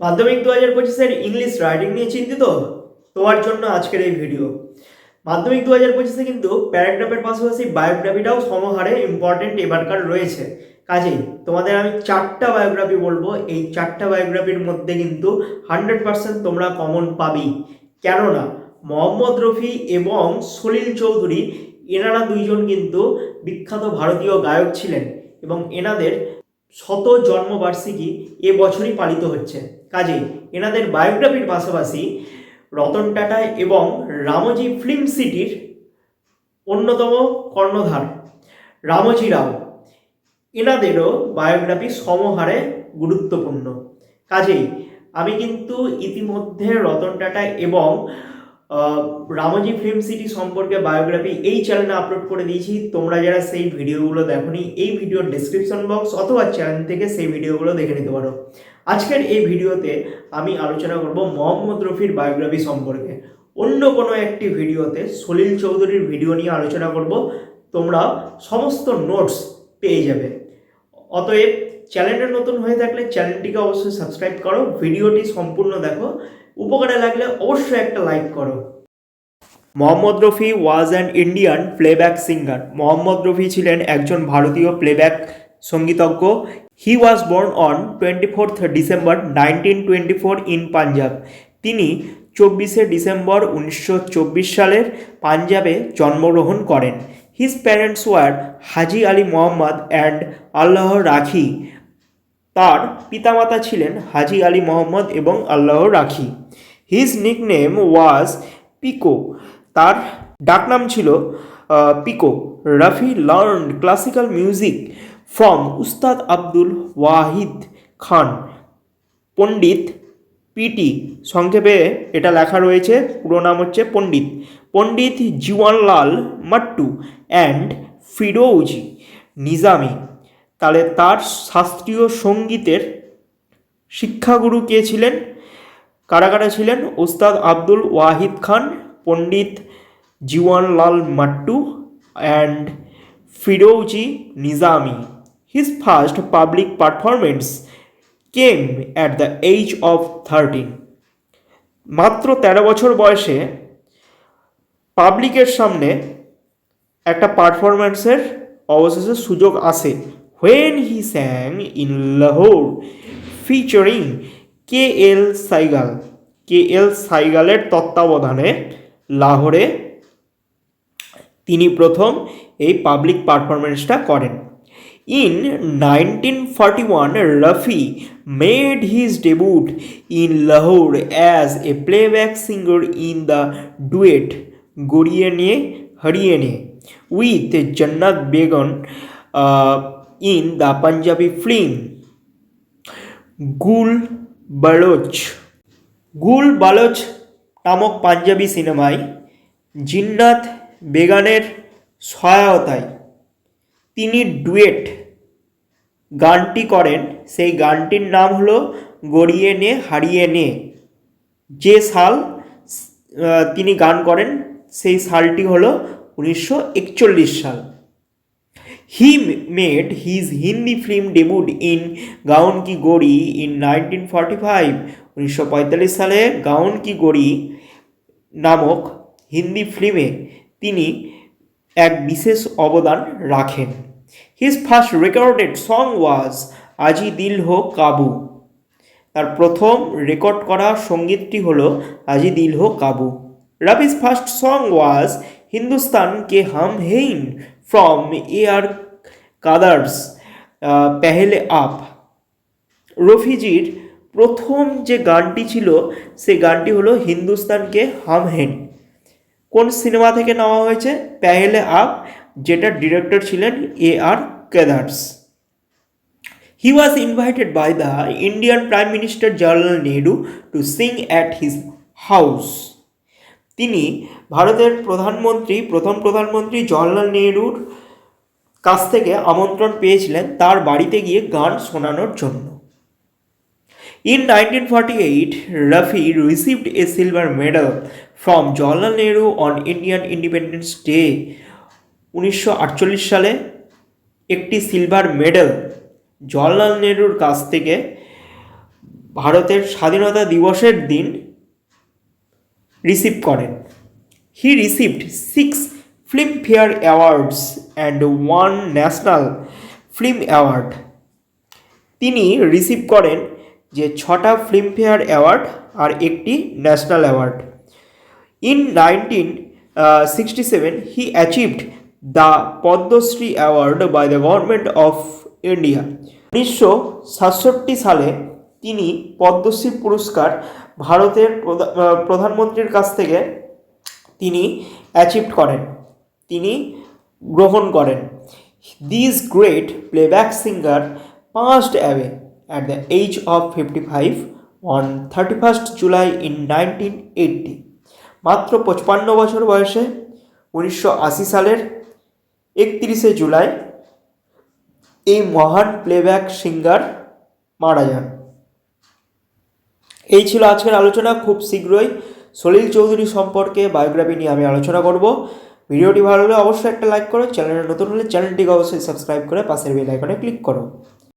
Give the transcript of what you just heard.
মাধ্যমিক দু হাজার পঁচিশের ইংলিশ রাইটিং নিয়ে চিন্তিত? তোমার জন্য আজকের এই ভিডিও। মাধ্যমিক দু হাজার পঁচিশে কিন্তু প্যারাগ্রাফের পাশাপাশি বায়োগ্রাফিটাও সমহারে ইম্পর্টেন্ট এবারকার রয়েছে। কাজেই তোমাদের আমি চারটা বায়োগ্রাফি বলব। এই চারটা বায়োগ্রাফির মধ্যে কিন্তু হান্ড্রেড পার্সেন্ট তোমরা কমন পাবেই। কেননা মোহাম্মদ রফি এবং সলিল চৌধুরী, এনারা দুইজন কিন্তু বিখ্যাত ভারতীয় গায়ক ছিলেন এবং এনাদের শত জন্মবার্ষিকী এ বছরই পালিত হচ্ছে। কাজেই এনাদের বায়োগ্রাফির পাশাপাশি রতন টাটা এবং রামজি ফিল্ম সিটির অন্যতম কর্ণধার রামজি রাও। এনাদেরও বায়োগ্রাফি সমহারে গুরুত্বপূর্ণ। কাজেই আমি কিন্তু ইতিমধ্যে রতন টাটা এবং রামজি ফিল্ম সিটি সম্পর্কে বায়োগ্রাফি এই চ্যানেলে আপলোড করে দিয়েছি। তোমরা যারা সেই ভিডিওগুলো দেখোনি, এই ভিডিওর ডিসক্রিপশন বক্স অথবা চ্যানেল থেকে সেই ভিডিওগুলো দেখে নিতে পারো। আজকের এই ভিডিওতে আমি আলোচনা করব মোহাম্মদ রফির বায়োগ্রাফি সম্পর্কে। অন্য কোনো একটি ভিডিওতে সলিল চৌধুরীর ভিডিও নিয়ে আলোচনা করব। তোমরা সমস্ত নোটস পেয়ে যাবে। অতএব চ্যানেলটা নতুন হয়ে থাকলে চ্যানেলটিকে অবশ্যই সাবস্ক্রাইব করো, ভিডিওটি সম্পূর্ণ দেখো। উপকারে লাগলে অবশ্যই একটা লাইক করো। Mohammad Rafi was an Indian playback singer. Mohammad Rafi ছিলেন একজন ভারতীয় playback সঙ্গীতজ্ঞ। He was born on twenty fourth December nineteen twenty four in Punjab তিনি চব্বিশে ডিসেম্বর উনিশশো চব্বিশ সালের পাঞ্জাবে জন্মগ্রহণ করেন। His parents were Haji Ali Mohammad and Allah Rakhi তার পিতামাতা ছিলেন হাজি আলী মোহাম্মদ এবং আল্লাহ রাখি। হিজ নিকনেম ওয়াজ পিকো তার ডাকনাম ছিল Pheeko Rafi learn classical music from Ustad Abdul Wahid Khan. Pandit PT সংক্ষেপে এটা লেখা রয়েছে, পুরো নাম হচ্ছে পণ্ডিত। পণ্ডিত জীবনলাল মাট্টু অ্যান্ড ফিরোজি নিজামি। তাহলে তার শাস্ত্রীয় সঙ্গীতের শিক্ষাগুরু কে ছিলেন? কারা কারা ছিলেন Ustad Abdul Wahid Khan, Pandit Jiwanlal Mattoo and Firoze Nizami. His first public performance came at the age of thirteen মাত্র তেরো বছর বয়সে পাবলিকের সামনে একটা পারফরমেন্সের অবশেষে সুযোগ আসে। When he sang in Lahore featuring K L Saigal K L সাইগালের তত্ত্বাবধানে লাহোরে তিনি প্রথম এই পাবলিক পারফরমেন্সটা করেন। In nineteen forty one Rafi made his debut in Lahore as a playback singer in the duet গড়িয়ে নিয়ে, হারিয়ে নিয়ে। With Jannat Begum in the Punjabi film Gul Baloch Gul Baloch নামক পাঞ্জাবি সিনেমায় জিন্নাত বেগানের সহায়তায় তিনি ডুয়েট গানটি করেন। সেই গানটির নাম হলো গড়িয়ে নে, হারিয়ে নে। যে সাল তিনি গান করেন, সেই সালটি হলো উনিশশো একচল্লিশ সাল। His Hindi film debut in Gaon Ki Gori in nineteen forty five উনিশশো পঁয়তাল্লিশ সালে গাউন কি গড়ি নামক হিন্দি ফিল্মে তিনি এক বিশেষ অবদান রাখেন। His first recorded song was Aji Dil Ho কাবু তার প্রথম রেকর্ড করা সঙ্গীতটি হলো Aji Dil Ho Kabu Rafi's first song was Hindustan Ke Hum Hain from A R কাদার্স পেহেলে up. রফিজির প্রথম যে গানটি ছিল সেই গানটি হলো হিন্দুস্তানকে হাম হেন কোন সিনেমা থেকে নেওয়া হয়েছে? পেহেলে আপ, যেটা ডিরেক্টর ছিলেন A R Kardar's. He was invited by the Indian prime minister Jawaharlal Nehru to sing at his house তিনি ভারতের প্রধানমন্ত্রী, প্রথম প্রধানমন্ত্রী জওয়াহরলাল নেহরুর কাছ থেকে আমন্ত্রণ পেয়েছিলেন তার বাড়িতে গিয়ে গান শোনানোর জন্য In 1948, Rafi received a silver medal from Jawaharlal Nehru on Indian Independence Day. উনিশশো সালে একটি সিলভার মেডেল জওয়াহরলাল নেহরুর কাছ থেকে ভারতের স্বাধীনতা দিবসের দিন রিসিভ করেন he received six Filmfare awards and one national film award তিনি রিসিভ করেন যে ছটা ফিল্মফেয়ার অ্যাওয়ার্ড আর একটি national award in nineteen sixty seven he achieved the Padma Shri award by the government of India উনিশশো সাতষট্টি সালে তিনি পদ্মশ্রী পুরস্কার ভারতের প্রধা- প্রধানমন্ত্রীর কাছ থেকে তিনি অ্যাচিভ করেন। তিনি গ্রহণ করেন। This great playback singer passed away at the age of fifty five on thirty first July in nineteen eighty মাত্র পঁচপান্ন বছর বয়সে উনিশশো আশি সালের একত্রিশে জুলাই এই মহান প্লেব্যাক সিঙ্গার মারা যান। এই ছিল আজকের আলোচনা। খুব শীঘ্রই সলিল চৌধুরী সম্পর্কে বায়োগ্রাফি নিয়ে আমি আলোচনা করব। ভিডিওটি ভালো হলে অবশ্যই একটা লাইক করো। চ্যানেলটা নতুন হলে চ্যানেলটিকে অবশ্যই সাবস্ক্রাইব করে পাশের বেল আইকনে ক্লিক করো।